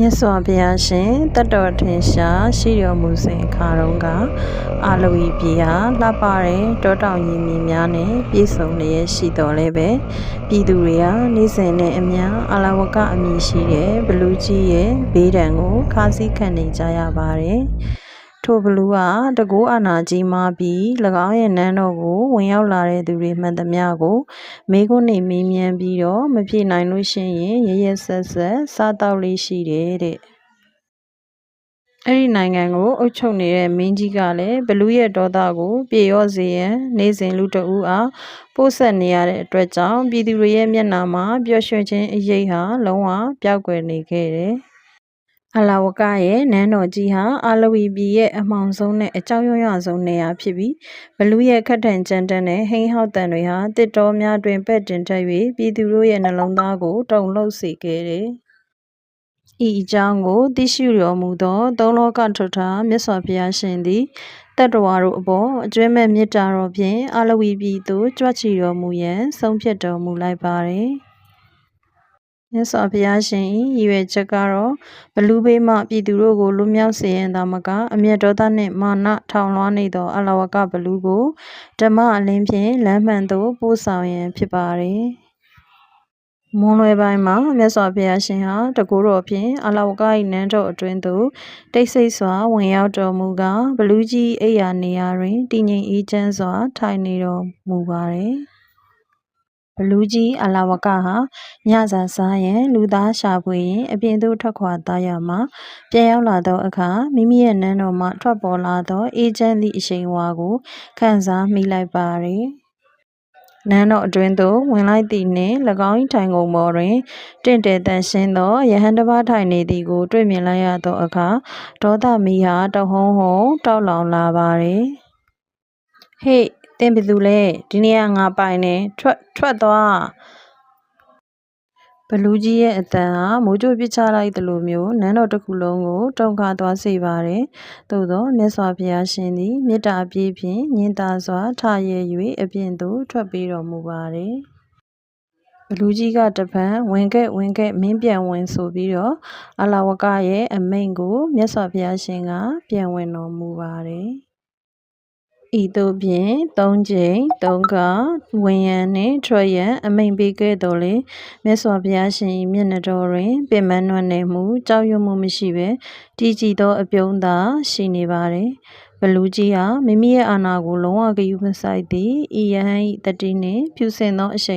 မြတ်စွာဘုရားရှင်တတ်တော်ထင်ရှားရှိတော်မူစဉ်အခါတုန်းကအာလဝီပြည်ဟာလှပတဲ့တောတောင်ရင်မြင်များနဲ့ပြည့်စုံလျက်ရှိတော်လဲပဲပြည်သူတွေဟာနေ့စဉ်နဲ့အမျှအာလဝကအမည်ရှိတဲ့ဘလူးကြီးရဲ့ဘေးဒဏ်ကိုခါးစည်းခံနေကြရပါတယ် ထိုဘလူးကတကူအာနာကြီးမှပြီး၎င်းရဲ့နန်းတော်ကိုဝင်ရောက်လာတဲ့သူတွေမှန်သမျှကိုမေခွန်းနေမေးမြန်းပြီးတော့မဖြေနိုင်လို့ရှိရင်ရရဆက်ဆက်စားတောက်လေးရှိတယ်တဲ့အဲ့ဒီနိုင်ငံကိုအုပ်ချုပ်နေတဲ့မင်းကြီးကလည်းဘလူးရဲ့ဒေါသကိုပြေရော့စေရန်နေစဉ်လူတအူးအားပို့ဆက်နေရတဲ့အတွက်ကြောင့်ပြည်သူတွေရဲ့မျက်နှာမှာပျော်ရွှင်ခြင်းအရေးဟာလုံးဝပျောက်ကွယ်နေခဲ့တယ် အလာဝကရဲ့နန်းတော်ကြီးဟာအာလဝီပြည်ရဲ့အမှောင်ဆုံးနဲ့အကြောက်ရွံ့ရဆုံးနေရာဖြစ်ပြီးဘလူးရဲ့ခတ်ထန်ကြမ်းတမ်းတဲ့ဟိန်းဟောက်တန်တွေဟာတစ်တော်များတွင်ပဲ့တင်ထက်၍ပြည်သူတို့ရဲ့နှလုံးသားကိုတုန်လှုပ်စေခဲ့တယ်။ဤအကြောင်းကိုသိရှိတော်မူသောသုံးလောကထွတ်ထားမြတ်စွာဘုရားရှင်သည်တတ္တဝါတို့အပေါ်အကျွမ်းမဲ့မေတ္တာတော်ဖြင့်အာလဝီပြည်သို့ကြွချီတော်မူရန်ဆုံးဖြတ်တော်မူလိုက်ပါれ။ မြတ်စွာဘုရားရှင်၏ရည်ရွယ်ချက်ကတော့ဘလူးဘေးမှပြည်သူတို့ကိုလွတ်မြောက်စေရန်သာမကအမျက်ဒေါသနှင့်မာနထောင်လွှားနေသောအလဝကဘလူးကိုဓမ္မအလင်းဖြင့်လမ်းမှန်သို့ပို့ဆောင်ရန်ဖြစ်ပါれ။မွန်လွယ်ပိုင်းမှာမြတ်စွာဘုရားရှင်ဟာတကူတော်ဖြင့်အလဝက၏နန်းတော်အတွင်းသို့တိတ်ဆိတ်စွာဝင်ရောက်တော်မူကာဘလူးကြီးအိယာနေရာတွင်တည်ငြိမ်အေးချမ်းစွာထိုင်နေတော်မူပါれ။ ဘလူးကြီးအလာဝကဟာညစာစားရန်လူသားရှာဖွေရင်အပြင်သို့ထွက်ခွာသွားရမှာပြန်ရောက်လာသောအခါမိမိရဲ့နန်းတော်မှထွက်ပေါ်လာသောအေးချမ်းသည့်အရှိန်အဝါကိုခံစားမိလိုက်ပါれနန်းတော်အတွင်းသို့ဝင်လိုက်သည်နှင့်၎င်း၏ထိုင်ကုန်ပေါ်တွင်တင့်တယ်တန်ရှင်းသောယဟန်တစ်ပါးထိုင်နေသည်ကို တွေ့မြင်လိုက်ရသောအခါဒေါသမီးဟာတဟုံးဟုံတောက်လောင်လာပါれဟေ့ သင်ဘယ်သူလဲဒီနေရာငါပိုင်တယ်ထွက်ထွက်သွားဘလူးကြီးရဲ့အတန်ဟာမိုးကြိုးပစ်ချလိုက်သလိုမျိုးနန်းတော်တစ်ခုလုံးကိုတုန်ခါသွားစေပါတယ်။သို့သောမြတ်စွာဘုရားရှင်သည်မေတ္တာအပြည့်ဖြင့်ညင်သာစွာထရဲ၍အပြင်သို့ထွက်ပေးတော်မူပါတယ်။ဘလူးကြီးကတပံဝင်ခဲ့ဝင်ခဲ့မင်းပြန်ဝင်ဆိုပြီးတော့အလာဝကရဲ့အမိန့်ကိုမြတ်စွာဘုရားရှင်ကပြန်ဝင်တော်မူပါတယ်။ ဤသို့ဖြင့်သုံးကြိမ်သုံးခါဝင်ရန်နှင့်ထွက်ရန်အမိန့်ပေးခဲ့သော်လည်းမြတ်စွာဘုရားရှင်၏မျက်နှာတော်တွင်ပင်ပန်းနွမ်းနယ်မှုကြောက်ရွံ့မှုမရှိဘဲတည်ကြည်သောအပြုံးသာရှိနေပါသည်ဘလူးကြီးဟာမိမိရဲ့အာဏာကိုလုံးဝဂရုမစိုက်သည့်ဤယဟန်၏တတိနှင့်ဖြူစင်သောအရှိန်